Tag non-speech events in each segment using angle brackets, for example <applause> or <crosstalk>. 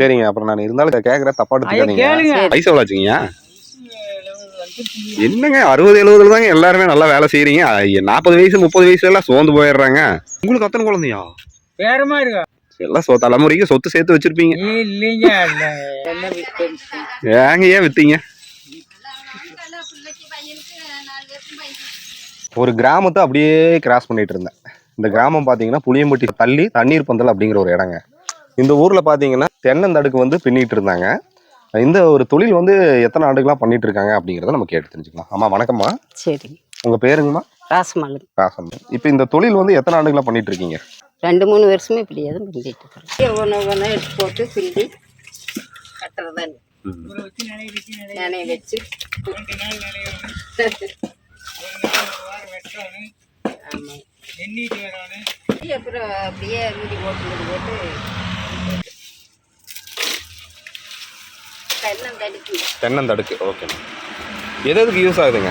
சரிங்க. அப்புறம் நான் இருந்தாலும் கேக்குறேன் தப்பா எடுத்துக்காதீங்க. எவ்வளோ ஆச்சுங்க? என்னங்க அறுபது எழுபதுல தாங்க எல்லாருமே நல்லா வேலை செய்யறீங்க நாற்பது வயசு முப்பது வயசுல எல்லாம் சோர்ந்து போயிடுறாங்க. உங்களுக்கு அத்தனை குழந்தையா? வேறமா இருக்கா? எல்லாம் சொ தலைமுறைக்கு சொத்து சேர்த்து வச்சிருப்பீங்க. இல்லைங்க ஏங்க ஏன் வித்தீங்க? ஒரு கிராமத்தை அப்படியே கிராஸ் பண்ணிட்டு இருந்தேன். இந்த கிராமம் பார்த்தீங்கன்னா புளியம்பட்டி தள்ளி தண்ணீர் பந்தல் அப்படிங்கிற ஒரு இடங்க. இந்த ஊரில் பார்த்தீங்கன்னா தென்னந்தடுக்கு வந்து பின்னிட்டு இருந்தாங்க. இந்த ஒரு தொழில் வந்து எத்தனை ஆண்டுகளாக பண்ணிட்டு இருக்காங்க அப்படிங்கிறத நம்ம கேட்டு தெரிஞ்சுக்கலாம். ஆமா வணக்கம்மா. சரி. உங்கள் பேருங்கம்மா? ராசமல்லு. ராசன் இப்போ இந்த தொழில் வந்து எத்தனை ஆண்டுகளாக பண்ணிட்டு இருக்கீங்க? ரெண்டு மூணு வருஷமே இப்படியே தான் பண்ணிட்டு இருக்கிறோம் ஒன்று ஒன்று எடுத்து போட்டு பிண்டி கட்டுறதான் நினைய வச்சு. ஆமாம் அப்புறம் அப்படியே மூடி போட்டு போட்டு தென்னந்தடிக்கு ஓகே எது எதுக்கு யூஸ் ஆகுதுங்க?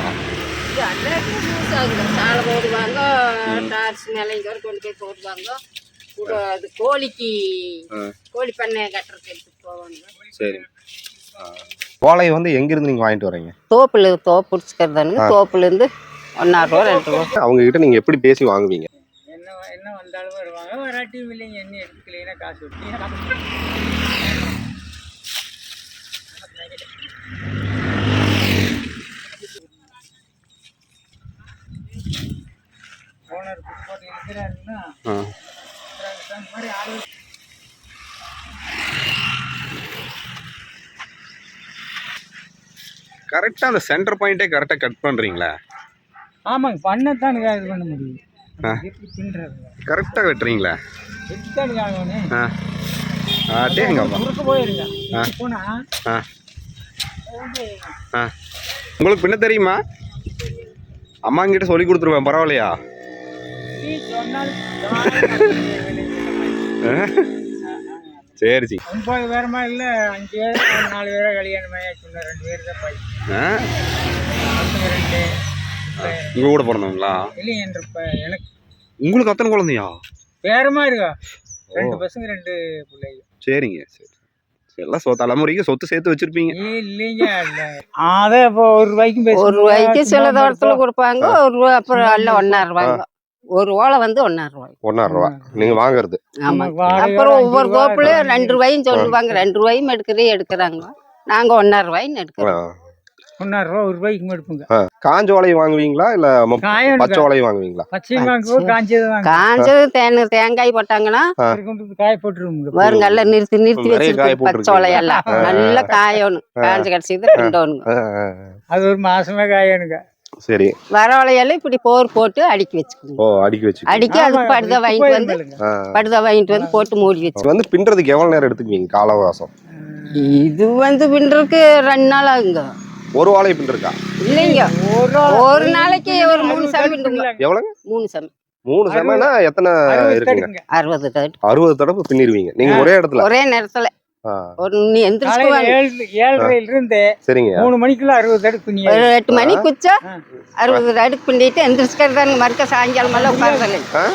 யூஸ் ஆகுது. சாலை போடுவாங்க டார்ச் நிலைங்க கொண்டு போய் போடுவாங்க. கூட அது கோழிக்கு கோழி பண்ணை கட்டுறதுக்கு எடுத்துட்டு போவாங்க. சரி. ஓலை வந்து எங்கிருந்து நீங்கள் வாங்கிட்டு வரீங்க? தோப்புல தோப்பு பிடிச்சிக்கிறதானுங்க தோப்புலேருந்து ஒன்னாயிரம் ரூபா ரெண்டு ரூபா. அவங்க கிட்ட நீங்கள் எப்படி பேசி வாங்குவீங்க? என்ன என்ன வந்தாலும் வருவாங்க. வராட்டியும் இல்லைங்க எண்ணி எடுத்துக்கலைன்னா காசு விட்டு ஓனர் போட்டு இருக்கிறாருன்னா ஆ அந்த மாதிரி ஆளு கரெக்டாக அந்த சென்டர் பாயிண்ட்டே கரெக்டாக கட் பண்ணுறீங்களா ஆமாங்க பண்ணத்தானுங்க இது பண்ண முடியும். ஆ. கரெக்டாக வெட்டுறீங்களா? ஆ. ஆட்டேங்கப்பா குறுக்க போயிருங்க. ஆ. ஆ. உங்களுக்கு பின்ன தெரியுமா? அம்மாங்கிட்ட சொல்லி கொடுத்துருவேன் பரவாயில்லையா? சரி சி ஒன்பது பேரமா இல்ல அஞ்சு பேர் நாலு பேரா கல்யாணம் ஆயாச்சு ரெண்டு பேர் தான் பையன் உங்கள் கூட பிறந்தவங்களா? இல்லைங்க என்ற எனக்கு. உங்களுக்கு அத்தனை குழந்தையா? பேரமா இருக்கா? ரெண்டு பசங்க ரெண்டு பிள்ளைங்க. சரிங்க சரி சரி, எல்லாம் சொ தலைமுறைக்கு சொத்து சேர்த்து வச்சிருப்பீங்க. இல்லைங்க இல்ல. அதை இப்போ ஒரு ரூபாய்க்கும் பேச ஒரு ரூபாய்க்கு சில தோட்டத்துல கொடுப்பாங்க ஒரு ரூபா அப்புறம் எல்லாம் ஒன்னாயிரம் ரூபாய்ங்க. ஒரு ஓலை வந்து ஒன்னாயிரம் ரூபாய். ஒன்னாயிரம் ரூபா நீங்கள் வாங்குறது. ஆமா. அப்புறம் ஒவ்வொரு தோப்புலயும் ரெண்டு ரூபாயும் சொல்லுவாங்க. ரெண்டு ரூபாயும் எடுக்கிறே எடுக்கிறாங்க. நாங்க ஒன்னாயிரம் ரூபாய்ன்னு எடுக்கிறோம். ஒன்னாயிரம் ரூபா ஒரு ரூபாய்க்கும் எடுப்புங்க. காஞ்ச ஓலையை வாங்குவீங்களா? இல்லை பச்சை ஓலையை வாங்குவீங்களா? பச்சையும் வாங்குவோம் காஞ்சது வாங்க காஞ்சது தேன் தேங்காய் போட்டாங்கன்னா காய போட்டுருவோங்க பாருங்க எல்லாம் நிறுத்தி நிறுத்தி வச்சிருக்கு பச்சை. ஓலையெல்லாம். நல்லா காயணும். காஞ்ச கடைசிக்கு ஆ. அது ஒரு மாசமே காயணுங்க. சரி. வர ஓலையெல்லாம் இப்படி போர் போட்டு அடுக்கி வச்சுக்கணும். ஓ அடுக்கி வச்சு அடுக்கி அதுக்கு படுதா வாங்கிட்டு வந்து படுதா வாங்கிட்டு வந்து போட்டு மூடி வச்சு இது வந்து பின்றதுக்கு எவ்வளவு நேரம் எடுத்துக்குவீங்க? காலவாசம். இது வந்து பின்றதுக்கு ரெண்டு நாள் ஆகுங்க. ஒரு வாழை பின்னிருக்கா இல்லைங்க. ஒரு நாளைக்கு ஒரு மூணு சம் பின்னுங்க எவ்வளவுங்க மூணு சம். மூணு செமனா எத்தனை இருக்குங்க? அறுபது தட்டு. அறுபது தடவை பின்னிருவீங்க நீங்க ஒரே இடத்துல? ஒரே நேரத்துல. ஒரு நீ எந்திரிச்சு காலையில ஏழு ஏழரையில இருந்து சரிங்க. மூணு மணிக்குள்ள அறுபது ஒரு எட்டு மணி குச்சா. அறுபது அடுக்கு பிண்டிட்டு எந்திரிச்சுக்கிறதானுங்க. மறுக்க சாயங்காலம் எல்லாம் உட்கார்றதில்லை. ஆ?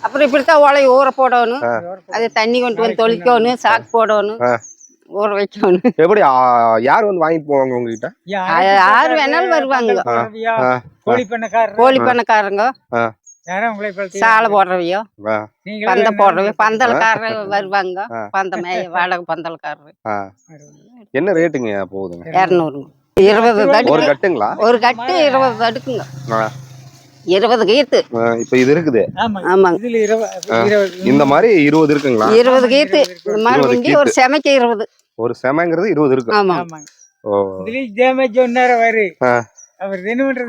அப்புறம் இப்படித்தான் ஓலை ஊற போடணும். அது தண்ணி கொண்டு வந்து தொளிக்கணும் சாக்கு போடணும். ஊற வைக்கணும். எப்படி யார் வந்து வாங்கிட்டு போவாங்க உங்ககிட்ட? யாரு வேணாலும் வருவாங்க. கோழி பண்ணக்காரர். கோழி பண்ணக்காரங்க சாலை போடுறவையோ. பந்த போடுறவையோ பந்தல்காரர் வருவாங்க. ஆ. பந்தமே வாடகை பந்தல்காரர். ஆ. என்ன ரேட்டுங்க போகுதுங்க? இரநூறுங்க. இருபது ஒரு தடுக்கு கட்டுங்களா? ஒரு கட்டு இருபது தடுக்குங்க இருபது கீத்து இப்ப இது இருக்குது. இந்த மாதிரி இருபது இருக்குங்களா? இருபது கீத்து இந்த மாதிரி இருபது முந்தி ஒரு செமைக்கு இருபது. ஒரு செமங்கிறது இருபது இருக்கு. ஆமா. ஓ. டேமேஜ் ஒன்னார வரு. அவர் என்ன பண்றது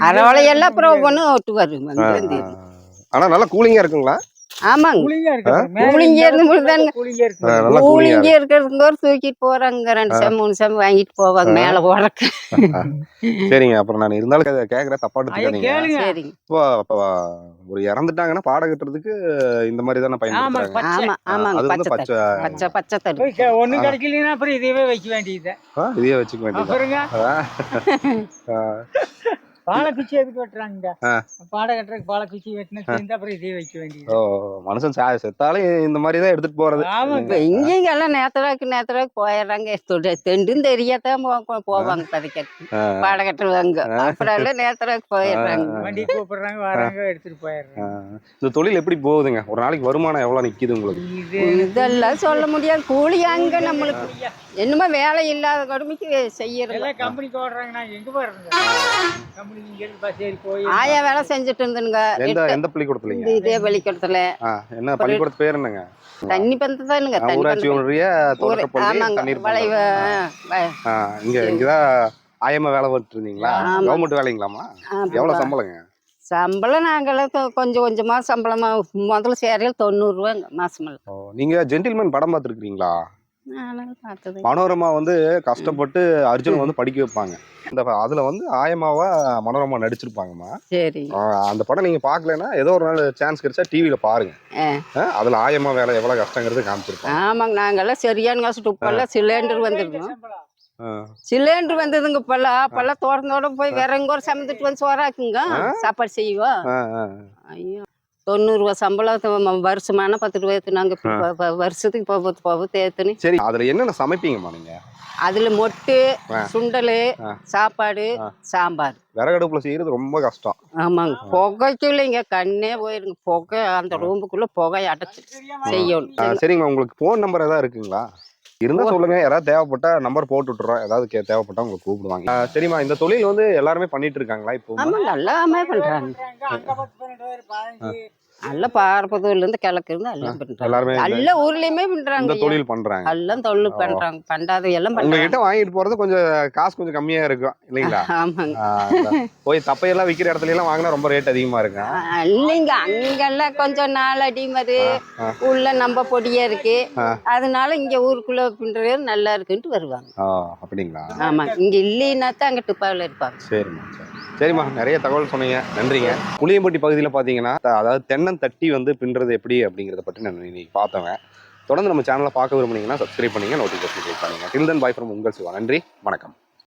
ஆ. ஆனா நல்லா கூலிங்கா இருக்குங்களா? ஆமாங்க. கூலிங்கா இருந்து முடிதானுங்க. கூலிங்கா இருக்கிறதுங்க ஒரு தூக்கிட்டு போறாங்க. ரெண்டு செம் மூணு செம் வாங்கிட்டு போவாங்க. மேல போறக்கு. சரிங்க அப்புறம் நான் இருந்தாலும் கே- கேக்குறேன் தப்பா ஐயா எடுத்துக்காதீங்க. கேளுங்க. சரிங்க. இப்போ அப்போ ஒரு இறந்துட்டாங்கன்னா பாட கட்டுறதுக்கு இந்த மாதிரி தானே ஆமா பயன்படுத்துறாங்க. ஆமா ஆமாங்க. பச்சை. பச்சை. தடு அப்புறம் வைக்க வேண்டியது. ஆ, இதையே வச்சுக்க வேண்டியது பாலை குச்சி எதுக்கு வெட்டுறாங்க. பாடை கட்டுறதுக்கு பாலை குச்சி வெட்டினா அப்புறம் இதே வைக்க வேண்டியது. ஓ மனுஷன் செத்தாலும் இந்த மாதிரி தான் எடுத்துட்டு போறது. ஆமா இப்ப இங்கேயும் எல்லாம் நேத்திராக்கு நேத்திராக்கு போயிடுறாங்க. தொண்டு- தெண்டும் தெரியாதான் போவாங்க பதிக்கட்டு பாடம் கட்டுவாங்க அப்புறம் எல்லாம் நேத்திராக்கு போயிடுறாங்க. வண்டி கூப்பிடுறாங்க வராங்க எடுத்துட்டு போயிடுறாங்க. இந்த தொழில் எப்படி போகுதுங்க? ஒரு நாளைக்கு வருமானம் எவ்வளவு நிக்குது உங்களுக்கு? இது இதெல்லாம் சொல்ல முடியாது. கூலி அங்க நம்மளுக்கு என்னமோ வேலை இல்லாத கொடுமைக்கு செய்யறது. எல்லாம் கம்பெனிக்கு ஓடுறாங்க. நான் எங்க போறேங்க கம்பெனிக்கு ஆயா வேலை செஞ்சுட்டு இருந்துங்க எந்த எந்த பள்ளிக்கூடத்துலங்க? இதே வெளிக்கூடத்துல ஆ, என்ன பள்ளிக்கூடத்து பேர் என்னங்க? தண்ணி பந்து தானுங்க தண்ணி ஊராட்சி ஒன்றிய தண்ணீர் வளைவ இங்க இங்கதான் ஆயமா வேலை பார்த்துட்டு இருந்தீங்களா. கவர்மெண்ட் வேலைங்களாமா. எவ்வளவு சம்பளங்க? சம்பளம் நாங்களாம் கொஞ்சம் கொஞ்சமா சம்பளமா முதல்ல சேரையில் தொண்ணூறு ரூபாங்க மாசமெல்லாம் ஓ, நீங்க ஜென்டில்மேன் படம் பார்த்தது மனோரமா வந்து கஷ்டப்பட்டு அர்ஜுன் வந்து படிக்க வைப்பாங்க. இந்த ப- அதுல வந்து ஆயமாவா மனோரமா நடிச்சிருப்பாங்கம்மா. சரி. அந்த படம் நீங்க பார்க்கலன்னா ஏதோ ஒரு நாள் சான்ஸ் கிடைச்சா டிவில பாருங்க. அதுல ஆயமா வேலை எவ்வளவு கஷ்டங்கிறது காமிச்சிருப்பாங்க. ஆமாங்க நாங்கெல்லாம் சரியான கஷ்டம் இப்பெல்லாம் சிலிண்டர் வந்துருக்கோம். சிலிண்டர் வந்ததுங்க இப்பெல்லாம். அப்பெல்லாம் தோட்டத்தோட போய் விறங்கோட சமைச்சிட்டு வந்து சோறாக்குங்க. சாப்பாடு செய்வோம். ஐயோ. தொண்ணூறு ரூபா சம்பளம் வருஷமான பத்து ரூபாய் ஏற்றுனாங்க வருஷத்துக்கு பத்து பத்து ஏற்றுனி சரி அதுல என்னென்ன சமைப்பீங்கம்மா நீங்க? அதில் மொட்டு சுண்டல். சாப்பாடு சாம்பார். விறகடுப்புல செய்யறது ரொம்ப கஷ்டம். ஆமாங்க. புகைக்குள்ளைங்க கண்ணே போயிருங்க. புகை அந்த ரூமுக்குள்ள புகை அடைச்சி செய்யணும். ஆ, சரிங்கம்மா. உங்களுக்கு ஃபோன் நம்பர் ஏதாவது இருக்குங்களா? இருந்தா சொல்லுங்க. யாராவது தேவைப்பட்டா நம்பர் போட்டு விட்டுறோம். ஏதாவது தேவைப்பட்டா உங்களுக்கு கூப்பிடுவாங்க. சரிம்மா. இந்த தொழில் வந்து எல்லாருமே பண்ணிட்டு இருக்காங்களா இப்போ? எல்லாமே பண்றாங்க. அங்க பத்து பன்னெண்டு பேர் பதினஞ்சு நல்ல பாரபதூர்ல இருந்து கிழக்கு இருந்து எல்லாம் பண்றாங்க எல்லா ஊர்லயுமே பண்றாங்க தொழில் பண்றாங்க. எல்லாம் தொழில் பண்றாங்க. பண்டாத எல்லாம் பண்றாங்க. உங்ககிட்ட வாங்கிட்டு போறது கொஞ்சம் காசு கொஞ்சம் கம்மியா இருக்கும் இல்லைங்களா? <laughs> ஆமாங்க. போய் தப்பையெல்லாம் விக்கிற இடத்துல எல்லாம் வாங்கினா ரொம்ப ரேட் அதிகமா இருக்கும் இல்லைங்க. அங்கெல்லாம் கொஞ்சம் நாளடி மாதிரி உள்ள நம்ம பொடியா இருக்கு. அதனால இங்க ஊருக்குள்ள பண்றது நல்லா இருக்குன்ட்டு வருவாங்க. அப்படிங்களா? ஆமா. இங்க இல்லைன்னா தான் அங்க டிப்பாவில் இருப்பாங்க. சரிம்மா சரி. சரிம்மா நிறைய தகவல் சொன்னீங்க. நன்றிங்க. புளியம்பட்டி பகுதியில் பார்த்தீங்கன்னா அதாவது தென்னன் தட்டி வந்து பின்னுறது எப்படி அப்படிங்கிறத பற்றி நான் இன்னைக்கு பார்த்தவங்க தொடர்ந்து நம்ம சேனலை பார்க்க விரும்புனீங்கன்னா சப்ஸ்கிரைப் பண்ணீங்க நோட்டிஃபிகேஷன் கிளிக் பண்ணுங்க. டில் தன் பாய் ஃப்ரம் உங்கள் சிவா. நன்றி வணக்கம்.